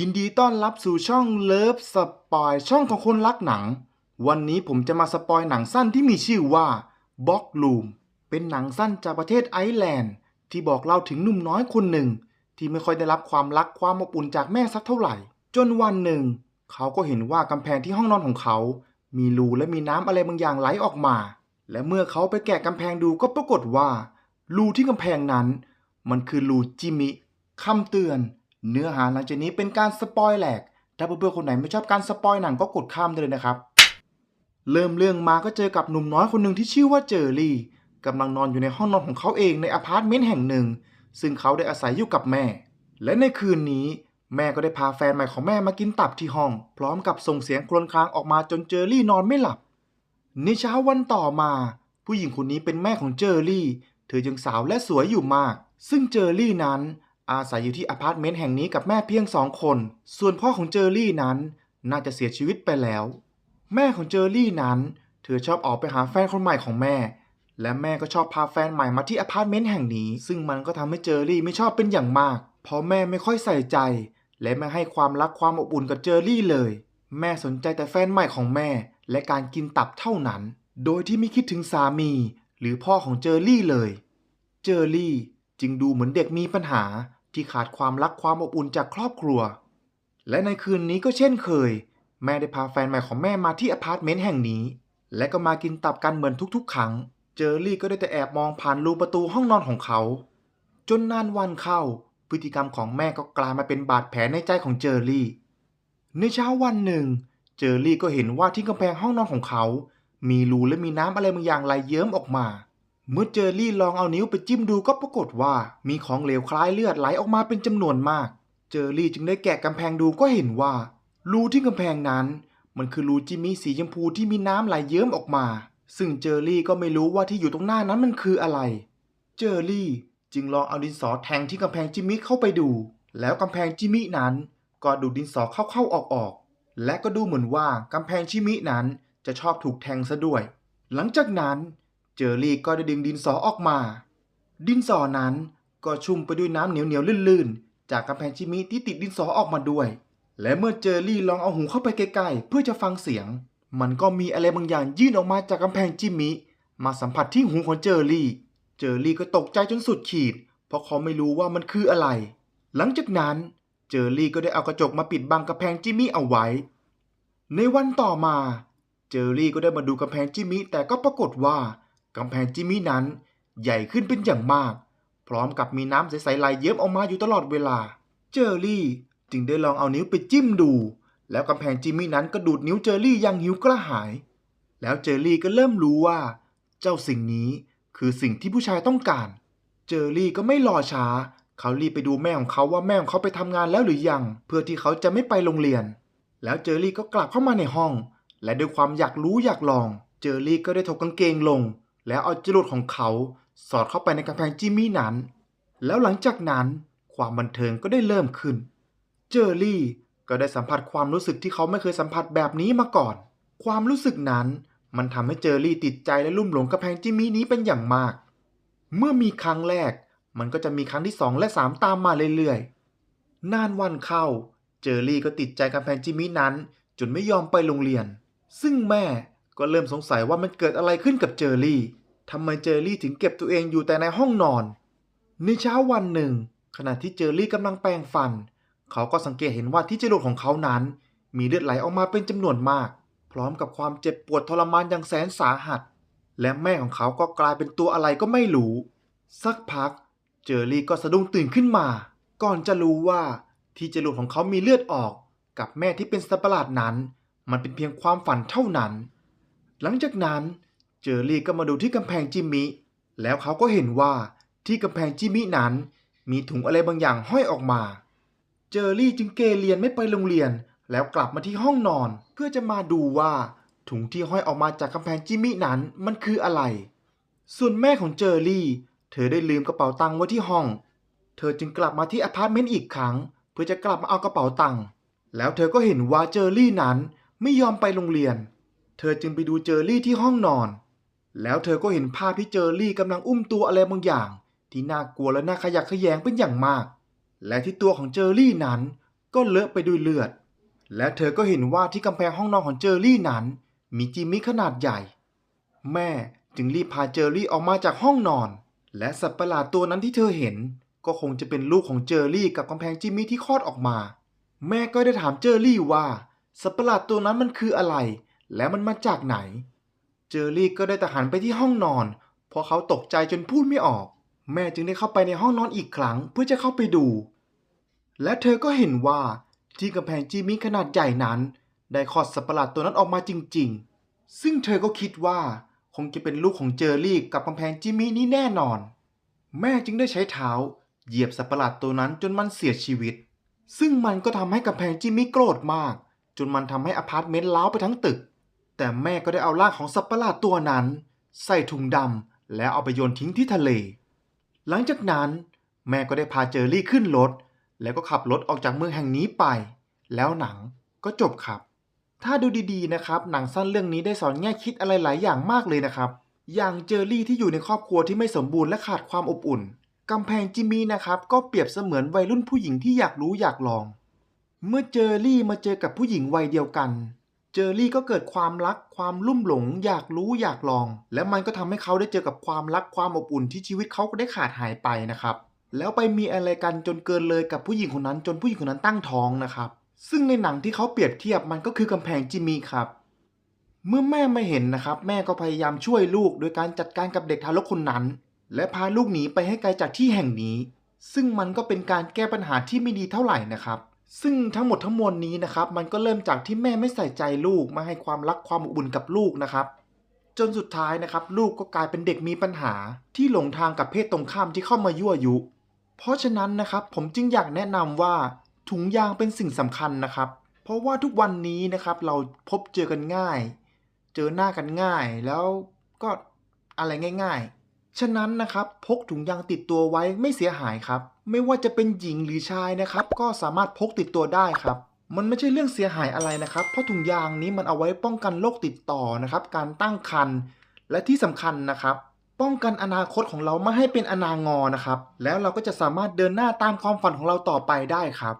ยินดีต้อนรับสู่ช่องเลิฟสปอยช่องของคนรักหนัง วันนี้ผมจะมาสปอยหนังสั้นที่มีชื่อว่าบ็อกลูมเป็นหนังสั้นจากประเทศไอร์แลนด์ ที่บอกเล่าถึงหนุ่มน้อยคนหนึ่ง ที่ไม่ค่อยได้รับความรักความอบอุ่นจากแม่สักเท่าไหร่ จนวันหนึ่ง เขาก็เห็นว่ากำแพงที่ห้องนอนของเขา มีรูและมีน้ำอะไรบางอย่างไหลออกมา และเมื่อเขาไปแกะกำแพงดูก็ปรากฏว่ารูที่กำแพงนั้น มันคือรูจิมิคำเตือน เนื้อหาหลังจากนี้เป็นการสปอยแหลก ถ้าเพื่อนๆคนไหนไม่ชอบการสปอยหนังก็กดข้ามได้เลยนะครับ เริ่มเรื่องมาก็เจอกับหนุ่มน้อยคนหนึ่งที่ชื่อว่าเจอรี่กำลังนอนอยู่ในห้องนอนของเขาเองในอพาร์ตเมนต์แห่งหนึ่ง ซึ่งเขาได้อาศัยอยู่กับแม่ และในคืนนี้ แม่ก็ได้พาแฟนใหม่ของแม่มากินตับที่ห้อง พร้อมกับส่งเสียงครวญครางออกมาจนเจอรี่นอนไม่หลับ ในเช้าวันต่อมา ผู้หญิงคนนี้เป็นแม่ของเจอรี่ เธอยังสาวและสวยอยู่มาก ซึ่งเจอรี่นั้น อาศัยอยู่ที่อพาร์ตเมนต์แห่งนี้กับแม่เพียงสองคน ส่วนพ่อของเจอรี่นั้นน่าจะเสียชีวิตไปแล้ว แม่ของเจอรี่นั้น เธอชอบออกไปหาแฟนคนใหม่ของแม่ และแม่ก็ชอบพาแฟนใหม่มาที่อพาร์ตเมนต์แห่งนี้ ซึ่งมันก็ทำให้เจอรี่ไม่ชอบเป็นอย่างมาก เพราะแม่ไม่ค่อยใส่ใจ และไม่ให้ความรักความอบอุ่นกับเจอรี่เลย แม่สนใจแต่แฟนใหม่ของแม่ และการกินตับเท่านั้น โดยที่ไม่คิดถึงสามี หรือพ่อของเจอรี่เลย เจอรี่จึงดูเหมือนเด็กมีปัญหา ที่ขาดความรักความอบอุ่นจากครอบครัว และในคืนนี้ก็เช่นเคย แม่ได้พาแฟนใหม่ของแม่มาที่อพาร์ตเมนต์แห่งนี้ และก็มากินตับกันเหมือนทุกๆ ครั้ง เจอรี่ก็ได้แต่แอบมองผ่านรูประตูห้องนอนของเขา จนนานวันเข้า พฤติกรรมของแม่ก็กลายมาเป็นบาดแผลในใจของเจอรี่ ในเช้าวันหนึ่ง เจอรี่ก็เห็นว่าที่กำแพงห้องนอนของเขา มีรูและมีน้ำอะไรบางอย่างไหลเยิ้มออกมา เมื่อเจอรี่ลองเอานิ้วไปจิ้มดูก็ปรากฏว่า มีของเหลวคล้ายเลือดไหลออกมาเป็นจำนวนมาก เจอรี่จึงได้แกะกำแพงดูก็เห็นว่า รูที่กำแพงนั้น มันคือรูจิมมี่สีชมพูที่มีน้ำไหลเยิ้มออกมา ซึ่งเจอรี่ก็ไม่รู้ว่าที่อยู่ตรงหน้านั้นมันคืออะไร เจอรี่จึงลองเอาดินสอแทงที่กำแพงจิมมี่เข้าไปดู แล้วกำแพงจิมมี่นั้น ก็ดูดดินสอเข้าๆออกๆและก็ดูเหมือนว่ากำแพงจิมมี่นั้นจะชอบถูกแทงซะด้วย หลังจากนั้น เจอรี่ก็ได้ดึงดินสอออกมา ดินสอนั้นก็ชุ่มไปด้วยน้ำเหนียวๆลื่นๆ จากกำแพงจิมมี่ที่ติดดินสอออกมาด้วย และเมื่อเจอรี่ลองเอาหูเข้าไปใกล้ๆ เพื่อจะฟังเสียง มันก็มีอะไรบางอย่างยื่นออกมาจากกำแพงจิมมี่มาสัมผัสที่หูของเจอรี่ เจอรี่ก็ตกใจจนสุดขีด เพราะเขาไม่รู้ว่ามันคืออะไร หลังจากนั้น เจอรี่ก็ได้เอากระจกมาปิดบังกำแพงจิมมี่เอาไว้ ในวันต่อมา เจอรี่ก็ได้มาดูกำแพงจิมมี่แต่ก็ปรากฏว่า กำแพงจิมมี่นั้นใหญ่ขึ้นเป็นอย่างมาก พร้อมกับมีน้ำใสๆไหลเยิ้มออกมาอยู่ตลอดเวลา เจอรี่จึงได้ลองเอานิ้วไปจิ้มดู แล้วกำแพงจิมมี่นั้นก็ดูดนิ้วเจอรี่อยังหิวกระหาย แล้วเจอรี่ก็เริ่มรู้ว่า เจ้าสิ่งนี้คือสิ่งที่ผู้ชายต้องการ เจอรี่ก็ไม่รอช้า เขารีบไปดูแม่ของเขาว่าแม่ของเขาไปทำงานแล้วหรือยัง เพื่อที่เขาจะไม่ไปโรงเรียน แล้วเจอรี่ก็กลับเข้ามาในห้อง และด้วยความอยากรู้อยากลอง เจอรี่ก็ได้ถกกางเกงลง แล้วเอาจรวดของเขาสอดเข้าไปในกำแพงจิมมี่นั้น แล้วหลังจากนั้นความบันเทิงก็ได้เริ่มขึ้น เจอรี่ก็ได้สัมผัสความรู้สึกที่เขาไม่เคยสัมผัสแบบนี้มาก่อน ความรู้สึกนั้นมันทำให้เจอรี่ติดใจและลุ่มหลงกำแพงจิมมี่นี้เป็นอย่างมาก เมื่อมีครั้งแรก มันก็จะมีครั้งที่สองและสามตามมาเรื่อยๆ นานวันเข้า เจอรี่ก็ติดใจกำแพงจิมมี่นั้น จนไม่ยอมไปโรงเรียน ซึ่งแม่ ก็เริ่มสงสัยว่ามันเกิดอะไรขึ้นกับเจอรี่ทำไมเจอรี่ถึงเก็บตัวเองอยู่แต่ในห้องนอน ในเช้าวันหนึ่ง ขณะที่เจอรี่กำลังแปรงฟัน เขาก็สังเกตเห็นว่าที่จรวดของเขานั้น มีเลือดไหลออกมาเป็นจำนวนมาก พร้อมกับความเจ็บปวดทรมานอย่างแสนสาหัส และแม่ของเขาก็กลายเป็นตัวอะไรก็ไม่รู้ สักพัก เจอรี่ก็สะดุ้งตื่นขึ้นมา ก่อนจะรู้ว่าที่จรวดของเขามีเลือดออก กับแม่ที่เป็นสัตว์ประหลาดนั้น มันเป็นเพียงความฝันเท่านั้น หลังจากนั้นเจอรี่ก็มาดูที่กำแพงจิมมิแล้วเขาก็เห็นว่าที่กำแพงจิมมินั้น มีถุงอะไรบางอย่างห้อยออกมา เจอรี่จึงเกเรียนไม่ไปโรงเรียน แล้วกลับมาที่ห้องนอนเพื่อจะมาดูว่าถุงที่ห้อยออกมาจากกำแพงจิมมินั้นมันคืออะไร ส่วนแม่ของเจอรี่ เธอได้ลืมกระเป๋าตังค์ไว้ที่ห้อง เธอจึงกลับมาที่อพาร์ตเมนต์อีกครั้ง เพื่อจะกลับมาเอากระเป๋าตังค์ แล้วเธอก็เห็นว่าเจอรี่นั้นไม่ยอมไปโรงเรียน เธอจึงไปดูเจอรี่ที่ห้องนอน แล้วเธอก็เห็นภาพที่เจอรี่กำลังอุ้มตัวอะไรบางอย่าง ที่น่ากลัวและน่าขยักขยงเป็นอย่างมาก และที่ตัวของเจอรี่นั้น ก็เลอะไปด้วยเลือด และเธอก็เห็นว่าที่กำแพงห้องนอนของเจอรี่นั้น มีจิมมี่ขนาดใหญ่ แม่จึงรีบพาเจอรี่ออกมาจากห้องนอน และสัตว์ประหลาดตัวนั้นที่เธอเห็น ก็คงจะเป็นลูกของเจอรี่กับกำแพงจิมมี่ที่คลอดออกมา แม่ก็ได้ถามเจอรี่ว่าสัตว์ประหลาดตัวนั้นมันคืออะไร และมันมาจากไหน เจอรี่ก็ได้แต่หันไปที่ห้องนอน เพราะเขาตกใจจนพูดไม่ออก แม่จึงได้เข้าไปในห้องนอนอีกครั้งเพื่อจะเข้าไปดู และเธอก็เห็นว่าที่กำแพงจิมมี่ขนาดใหญ่นั้น ได้คลอดสัตว์ประหลาดตัวนั้นออกมาจริง ๆ ซึ่งเธอก็คิดว่าคงจะเป็นลูกของเจอรี่กับกำแพงจิมมี่นี้แน่นอน แม่จึงได้ใช้เท้า เหยียบสัตว์ประหลาดตัวนั้นจนมันเสียชีวิต ซึ่งมันก็ทำให้กำแพงจิมมี่โกรธมาก จนมันทำให้อพาร์ตเมนต์ล้าวไปทั้งตึก แต่แม่ก็ได้เอาร่างของสัตว์ประหลาดตัวนั้น ใส่ถุงดำแล้วเอาไปโยนทิ้งที่ทะเล หลังจากนั้น แม่ก็ได้พาเจอรี่ขึ้นรถ แล้วก็ขับรถออกจากเมืองแห่งนี้ไป แล้วหนังก็จบครับ ถ้าดูดีๆนะครับ หนังสั้นเรื่องนี้ได้สอนแง่คิดอะไรหลายอย่างมากเลยนะครับ อย่างเจอรี่ที่อยู่ในครอบครัวที่ไม่สมบูรณ์และขาดความอบอุ่นกำแพงจิมมี่นะครับก็เปรียบเสมือนวัยรุ่นผู้หญิงที่อยากรู้อยากลอง เมื่อเจอรี่มาเจอกับผู้หญิงวัยเดียวกัน เจอรี่ก็เกิดความรักความลุ่มหลง อยากรู้อยากลอง และมันก็ทำให้เขาได้เจอกับความรักความอบอุ่นที่ชีวิตเขาก็ได้ขาดหายไปนะครับ แล้วไปมีอะไรกันจนเกินเลยกับผู้หญิงคนนั้นจนผู้หญิงคนนั้นตั้งท้องนะครับ ซึ่งในหนังที่เขาเปรียบเทียบมันก็คือกำแพงจิมมี่ครับเมื่อแม่ไม่เห็นนะครับ แม่ก็พยายามช่วยลูก โดยการจัดการกับเด็กทารกคนนั้น และพาลูกหนีไปให้ไกลจากที่แห่งนี้ ซึ่งมันก็เป็นการแก้ปัญหาที่ไม่ดีเท่าไหร่นะครับ ซึ่งทั้งหมดทั้งมวลนี้นะครับมันก็เริ่มจากที่แม่ไม่ใส่ใจลูกไม่ให้ความรักความอบอุ่นกับลูกนะครับ จนสุดท้ายนะครับ ลูกก็กลายเป็นเด็กมีปัญหา ที่หลงทางกับเพศตรงข้ามที่เข้ามายั่วยุ เพราะฉะนั้นนะครับผมจึงอยากแนะนำว่าถุงยางเป็นสิ่งสำคัญนะครับ เพราะว่าทุกวันนี้นะครับเราพบเจอกันง่าย เจอหน้ากันง่ายแล้วก็อะไรง่าย ๆ ฉะนั้นนะครับพกถุงยางติดตัวไว้ไม่เสียหายครับ ไม่ว่าจะเป็นหญิงหรือชายนะครับ ก็สามารถพกติดตัวได้ครับมันไม่ใช่เรื่องเสียหายอะไรนะครับ เพราะถุงยางนี้มันเอาไว้ป้องกันโรคติดต่อนะครับ การตั้งครรภ์และที่สำคัญนะครับ ป้องกันอนาคตของเราไม่ให้เป็นอนางอนะครับ แล้วเราก็จะสามารถเดินหน้าตามความฝันของเราต่อไปได้ครับ